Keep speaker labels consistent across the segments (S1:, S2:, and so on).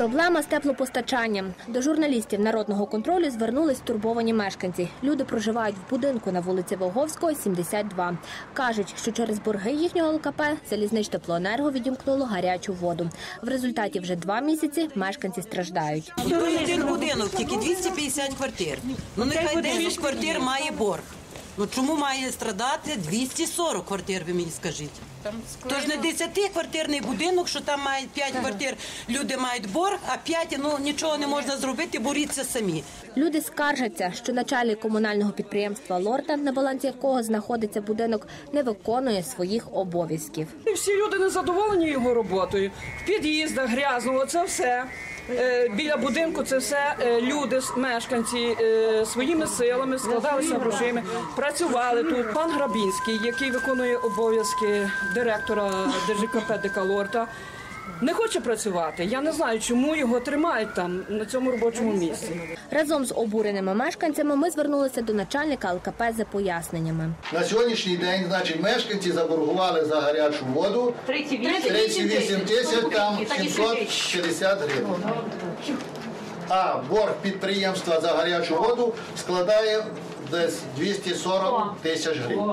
S1: Проблема з теплопостачанням. До журналістів народного контролю звернулись стурбовані мешканці. Люди проживають в будинку на вулиці Волговського, 72. Кажуть, що через борги їхнього ЛКП залізничтеплоенерго відімкнуло гарячу воду. В результаті вже два місяці мешканці страждають.
S2: Один будинок, тільки 250 квартир. Ну нехай 10 квартир має борг. Ну чому має страдати 240 квартир, ви мені скажіть? Тож не 10-квартирний будинок, що там мають 5 квартир, люди мають борг, а 5 ну нічого не можна зробити, боріться самі.
S1: Люди скаржаться, що начальник комунального підприємства Лорта, на балансі якого знаходиться будинок, не виконує своїх обов'язків.
S3: І всі люди не задоволені його роботою. В під'їздах грязно, це все. Е, Біля будинку це все е, люди, мешканці е, своїми силами складалися грошима, працювали тут. Пан Грабінський, який виконує обов'язки директора ДЖКП Декалорта, не хоче працювати. Я не знаю, чому його тримають там на цьому робочому місці.
S1: Разом з обуреними мешканцями ми звернулися до начальника ЛКП за поясненнями.
S4: На сьогоднішній день, значить, мешканці заборгували за гарячу воду 38 тисяч там 760 гривень. А борг підприємства за гарячу воду складає десь 240 тисяч гривень.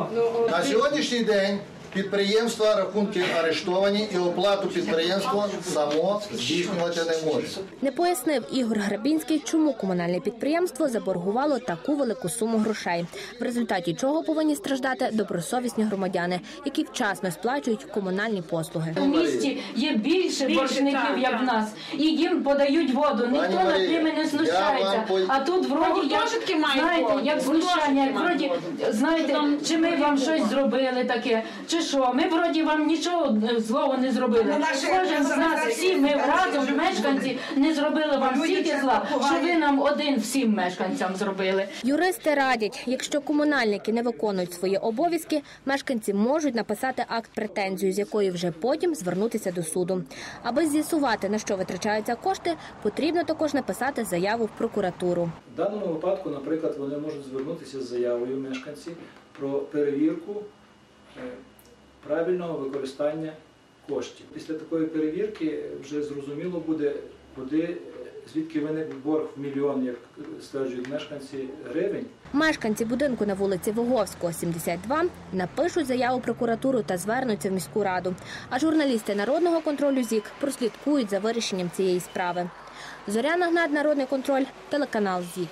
S4: На сьогоднішній день підприємства рахунки арештовані і оплату підприємство само здійснювати не може.
S1: Не пояснив Ігор Грабінський, чому комунальне підприємство заборгувало таку велику суму грошей, в результаті чого повинні страждати добросовісні громадяни, які вчасно сплачують комунальні послуги.
S5: У місті є більше боржників, як в нас, і їм подають воду. Ніхто над ними не знущається. А тут вроді як, знаєте, як знущання, як вроді, знаєте, чи ми вам щось зробили таке, чи що? Ми вроді вам нічого е, злого не зробили. Кожен з нас всі ми разом мешканці не зробили вам стільки зла, що ви нам один всім мешканцям зробили.
S1: Юристи радять, якщо комунальники не виконують свої обов'язки, мешканці можуть написати акт претензію, з якої вже потім звернутися до суду. Аби з'ясувати на що витрачаються кошти, потрібно також написати заяву в прокуратуру.
S6: В даному випадку, наприклад, вони можуть звернутися з заявою мешканці про перевірку е, правильного використання коштів. Після такої перевірки вже зрозуміло буде, куди, звідки виник борг в мільйон, як стверджують мешканці, гривень.
S1: Мешканці будинку на вулиці Воговського, 72, напишуть заяву прокуратуру та звернуться в міську раду. А журналісти народного контролю ЗІК прослідкують за вирішенням цієї справи. Зоряна Гнат, Народний контроль, телеканал ЗІК.